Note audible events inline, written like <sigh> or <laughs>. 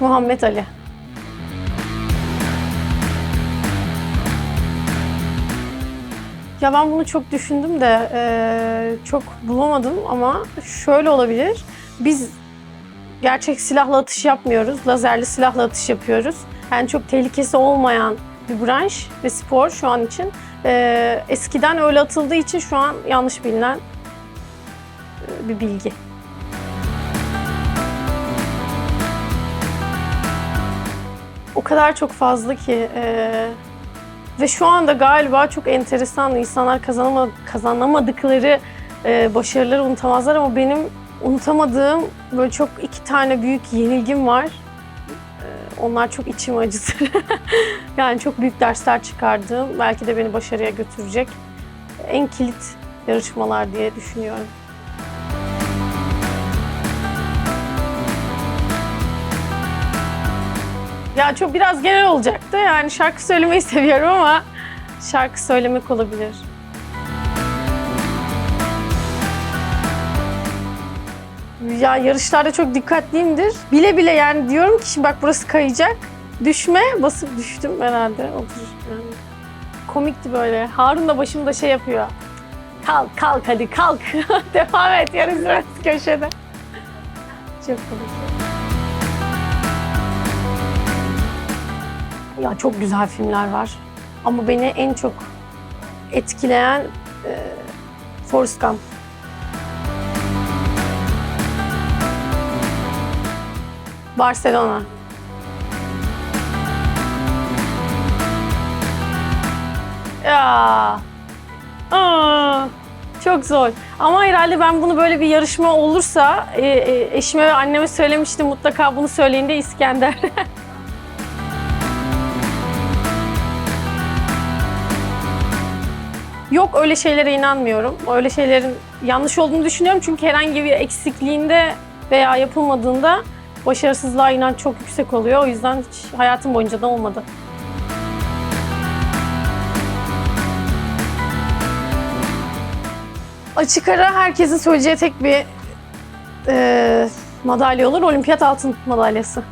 Muhammed Ali. Ya ben bunu çok düşündüm de eee, çok bulamadım ama şöyle olabilir. Biz gerçek silahla atış yapmıyoruz. Lazerli silahla atış yapıyoruz. Yani çok tehlikesi olmayan bir branş ve spor şu an için. Eee, eskiden öyle atıldığı için şu an yanlış bilinen bir bilgi. O kadar çok fazla ki eee, ve şu anda galiba çok enteresan insanlar kazanama, kazanamadıkları eee başarıları unutamazlar ama benim unutamadığım böyle çok iki tane büyük yenilgim var. Eee, Onlar çok içimi acıtır. <laughs> yani çok büyük dersler çıkardığım, belki de beni başarıya götürecek en kilit yarışmalar diye düşünüyorum. Ya çok biraz genel olacaktı. Yani şarkı söylemeyi <laughs> seviyorum ama şarkı söylemek olabilir. Ya yarışlarda çok dikkatliyimdir. Bile bile yani diyorum ki şimdi bak burası kayacak. Düşme basıp düştüm herhalde. Otur yani. Komikti böyle. Harun da başımda şey yapıyor. Kalk kalk hadi kalk. <laughs> Devam et yarın sırası köşede. Çok komik. Ya çok güzel filmler var. Ama beni en çok etkileyen e, Forrest Gump. Barcelona. Ya. Aa, çok zor. Ama herhalde ben bunu böyle bir yarışma olursa e, e, eşime ve anneme söylemiştim mutlaka bunu söyleyin de İskender. <laughs> Yok öyle şeylere inanmıyorum. Öyle şeylerin yanlış olduğunu düşünüyorum çünkü herhangi bir eksikliğinde veya yapılmadığında başarısızlığa inanç çok yüksek oluyor. O yüzden hiç hayatım boyunca da olmadı. Açık ara herkesin söyleyeceği tek bir eee madalya olur. Olimpiyat altın madalyası.